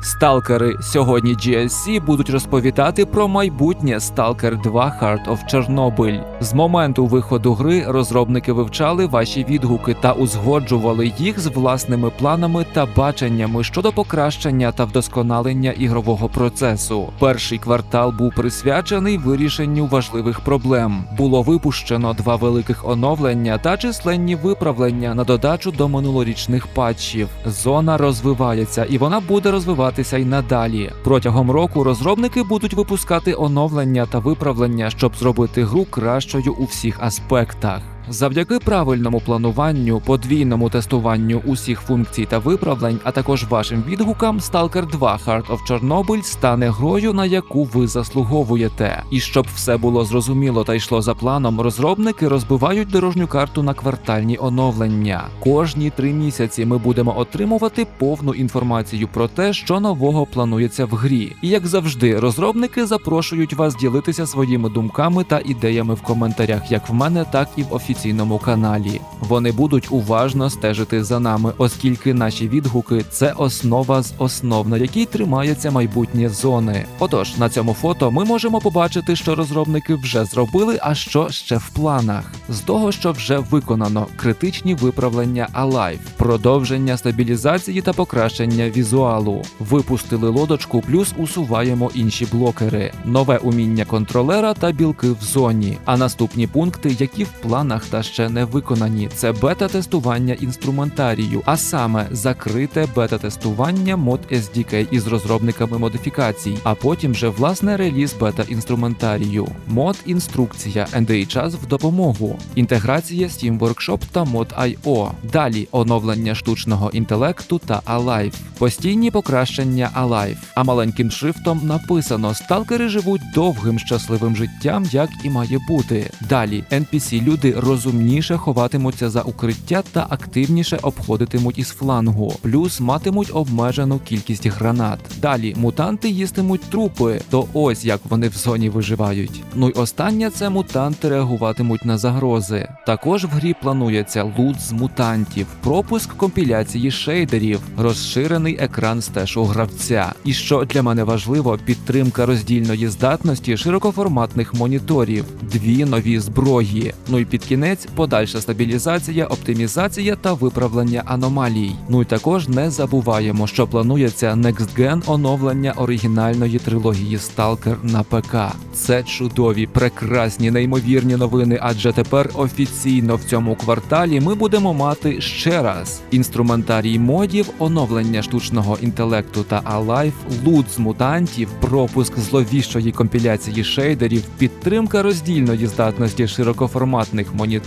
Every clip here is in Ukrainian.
Сталкери сьогодні GSC будуть розповідати про майбутнє Stalker 2 Heart of Chernobyl. З моменту виходу гри розробники вивчали ваші відгуки та узгоджували їх з власними планами та баченнями щодо покращення та вдосконалення ігрового процесу. Перший квартал був присвячений вирішенню важливих проблем. Було випущено два великих оновлення та численні виправлення на додачу до минулорічних патчів. Зона розвивається і вона буде розвиватися й надалі. Протягом року розробники будуть випускати оновлення та виправлення, щоб зробити гру кращою у всіх аспектах. Завдяки правильному плануванню, подвійному тестуванню усіх функцій та виправлень, а також вашим відгукам, Stalker 2 Heart of Chernobyl стане грою, на яку ви заслуговуєте. І щоб все було зрозуміло та йшло за планом, розробники розбивають дорожню карту на квартальні оновлення. Кожні три місяці ми будемо отримувати повну інформацію про те, що нового планується в грі. І як завжди, розробники запрошують вас ділитися своїми думками та ідеями в коментарях, як в мене, так і в офіційному каналі. Вони будуть уважно стежити за нами, оскільки наші відгуки це основа з основ, на якій тримається майбутнє зони. Отож, на цьому фото ми можемо побачити, що розробники вже зробили, а що ще в планах. З того, що вже виконано, критичні виправлення Alive, продовження стабілізації та покращення візуалу. Випустили лодочку, плюс усуваємо інші блокери, нове уміння контролера та білки в зоні. А наступні пункти, які в планах та ще не виконані, це бета-тестування інструментарію, а саме закрите бета-тестування мод SDK із розробниками модифікацій, а потім вже власне реліз бета-інструментарію, мод інструкція, час в допомогу, інтеграція Steam Workshop та мод IO. Далі оновлення штучного інтелекту та Alive, постійні покращення Alive. А маленьким шрифтом написано: сталкери живуть довгим щасливим життям, як і має бути. Далі NPC люди розумніше ховатимуться за укриття та активніше обходитимуть із флангу, плюс матимуть обмежену кількість гранат. Далі мутанти їстимуть трупи, то ось як вони в зоні виживають. Ну й останнє це мутанти реагуватимуть на загрози. Також в грі планується лут з мутантів, пропуск компіляції шейдерів, розширений екран стежу гравця. І що для мене важливо, підтримка роздільної здатності широкоформатних моніторів, дві нові зброї. Ну і під кінець подальша стабілізація, оптимізація та виправлення аномалій. Ну і також не забуваємо, що планується Next Gen оновлення оригінальної трилогії Stalker на ПК. Це чудові, прекрасні, неймовірні новини, адже тепер офіційно в цьому кварталі ми будемо мати ще раз інструментарій модів, оновлення штучного інтелекту та Alive, лут з мутантів, пропуск зловіщої компіляції шейдерів, підтримка роздільної здатності широкоформатних моніторів,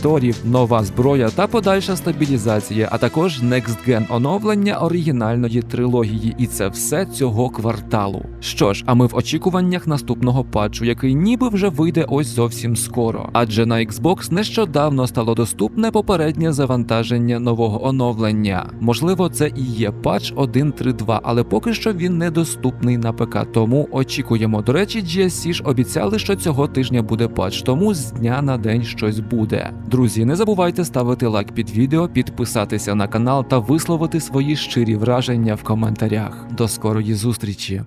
нова зброя та подальша стабілізація, а також Gen оновлення оригінальної трилогії. І це все цього кварталу. Що ж, а ми в очікуваннях наступного патчу, який ніби вже вийде ось зовсім скоро. Адже на Xbox нещодавно стало доступне попереднє завантаження нового оновлення. Можливо, це і є патч 1.3.2, але поки що він недоступний на ПК, тому очікуємо. До речі, GSC ж обіцяли, що цього тижня буде патч, тому з дня на день щось буде. Друзі, не забувайте ставити лайк під відео, підписатися на канал та висловити свої щирі враження в коментарях. До скорої зустрічі!